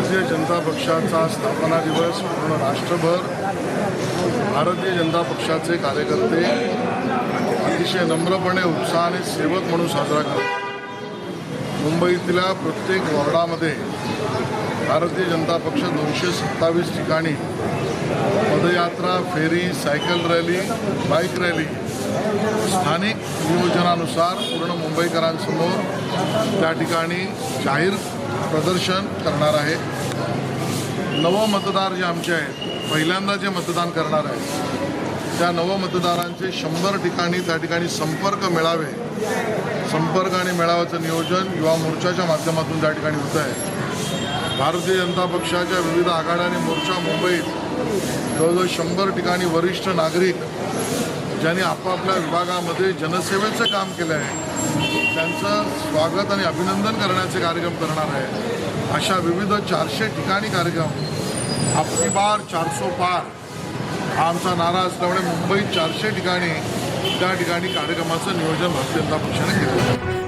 भारतीय जनता पक्षाचा स्थापना दिवस पूर्ण राष्ट्रभर. भारतीय जनता पक्षाचे कार्यकर्ते अतिशय नम्रपणे उत्साहाने सेवक म्हणून साजरा करतात. मुंबईतल्या प्रत्येक वॉर्डामध्ये भारतीय जनता पक्ष दोनशे सत्तावीस ठिकाणी पदयात्रा फेरी सायकल रॅली बाईक रॅली स्थानिक नियोजनानुसार पूर्ण मुंबईकरांसमोर त्या ठिकाणी जाहीर प्रदर्शन करणार आहे. नवमतदार जे आमचे आहेत पहिल्यांदा जे मतदान करणार आहेत त्या नवमतदारांचे शंभर ठिकाणी त्या ठिकाणी संपर्क मेळावे संपर्क आणि मेळाव्याचं नियोजन युवा मोर्चाच्या माध्यमातून त्या ठिकाणी होतं आहे. भारतीय जनता पक्षाच्या विविध आघाड्या आणि मोर्चा मुंबईत जवळजवळ शंभर ठिकाणी वरिष्ठ नागरिक ज्यांनी आपापल्या विभागामध्ये जनसेवेचं काम केलं आहे. त्यांचं स्वागत आणि अभिनंदन करण्याचे कार्यक्रम करणार आहे. अशा विविध चारशे ठिकाणी कार्यक्रम. आपली बार चारसो पार. हा आमचा नारा असल्यामुळे मुंबईत चारशे ठिकाणी त्या ठिकाणी कार्यक्रमाचं नियोजन भारतीय जनता पक्षाने केलं